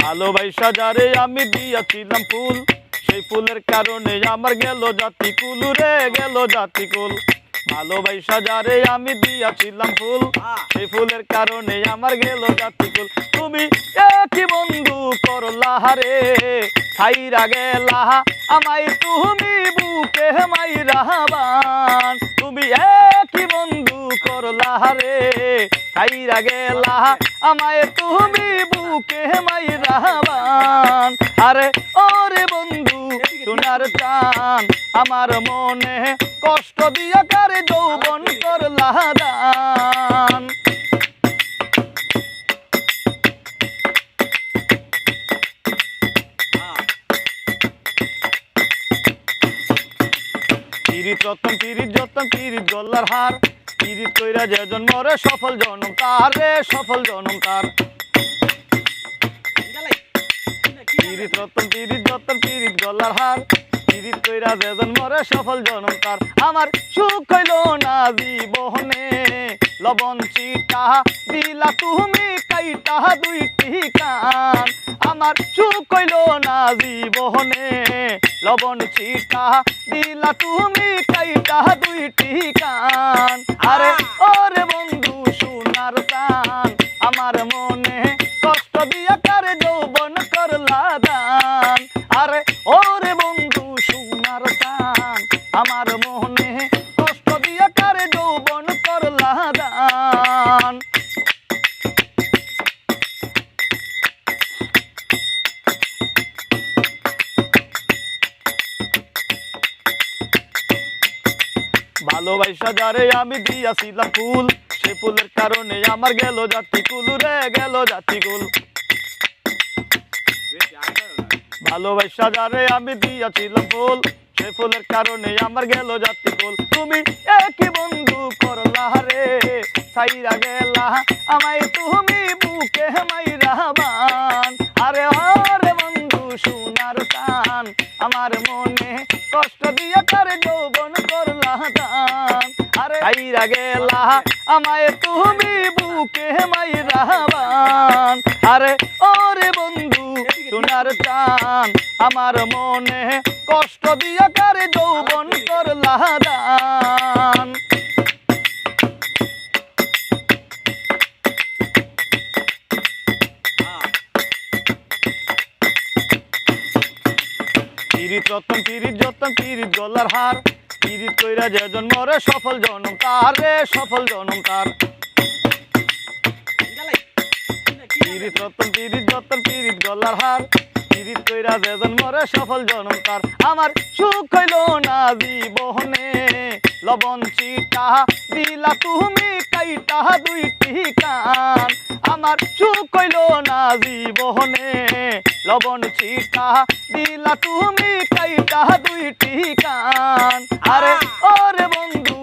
ভালোবাসা যারে আমি দিয়াছিলাম ফুল, সেই ফুলের কারণে আমার গেল জাতি কুলুরে গেল জাতি কুল ভালোবাসা যারে আমি দিয়াছিলাম ফুল, সেই ফুলের কারণে আমার গেল জাতি কুল তুমি একই বন্ধু করলা রে ছাইরা গেলা, আমায় তুমি করলা রে ছাইরা গেলা, আমায় তুমি বুকে মাইরা বান। আরে, ওরে বন্ধু, সোনার চান আমার মনে কষ্ট দিয়া কারে যৌবন করলা দান। পিরিত রতন পিরিত যতন পিরিত গল্লার হার। পিরিত কইরা যে জন্মরে সফল জনম রে, সফল জনম তার। পিরিত রতন, পিরিত যতন, পিরিত গল্লার হার। পিরিত কইরা যে জন্মরে সফল জনম তার। আমার সুখ হইল না জীবনে। লবণ চিটা দিলা তুমি কাইটা দুইটি কান। আমার সুখ হইল না জীবনে। লবণ চিটা দিলা তুমি কাইটা দুইটি কান। আরে ওরে বন্ধু সোনার দান আমার মনে কষ্ট দিয়া কারে যৌবন করলা দান। আরে ওরে ভালোবাসা যারে আমি দিয়াছিলাম ফুল, সে ফুলের কারণে আমার গেল জাতি কুল রে, গেল জাতি কুল। ভালোবাসা যারে আমি দিয়াছিলাম ফুল, সে ফুলের কারণে আমার গেল জাতি কুল। তুমি একই বন্ধু করলা রে সাইরা গেলা, আমায় তুমি বুকে মাইরা বান। আরে আরে বন্ধু, সোনার টান আমার মনে কষ্ট দিয়া তারে দান আইরা গেলা, আমায় তুমি বুকে মাইরা বান। আরে, ওরে বন্ধু, সোনার টান আমার মনে কষ্ট দিয়া কারে যৌবন করলা দান। পিরিত রতন পিরিত যতন পিরিত গলার হার। পিরিত কইরা যে জন্মরে সফল জনম তার রে সফল জনম তার পিরিত রতন পিরিত যতন পিরিত গলার হার। পিরিত কইরা যে জন্মরে সফল জনম তার আমার সুখ হইল না জীবনে। লবণ চিটা দিলা তুমি তাহা দুইটি কান আমার চুপ কইল না জীবনে। লবণ চিটা দিলা তুমি কাইটা দুইটি কান আরে ওরে বন্ধু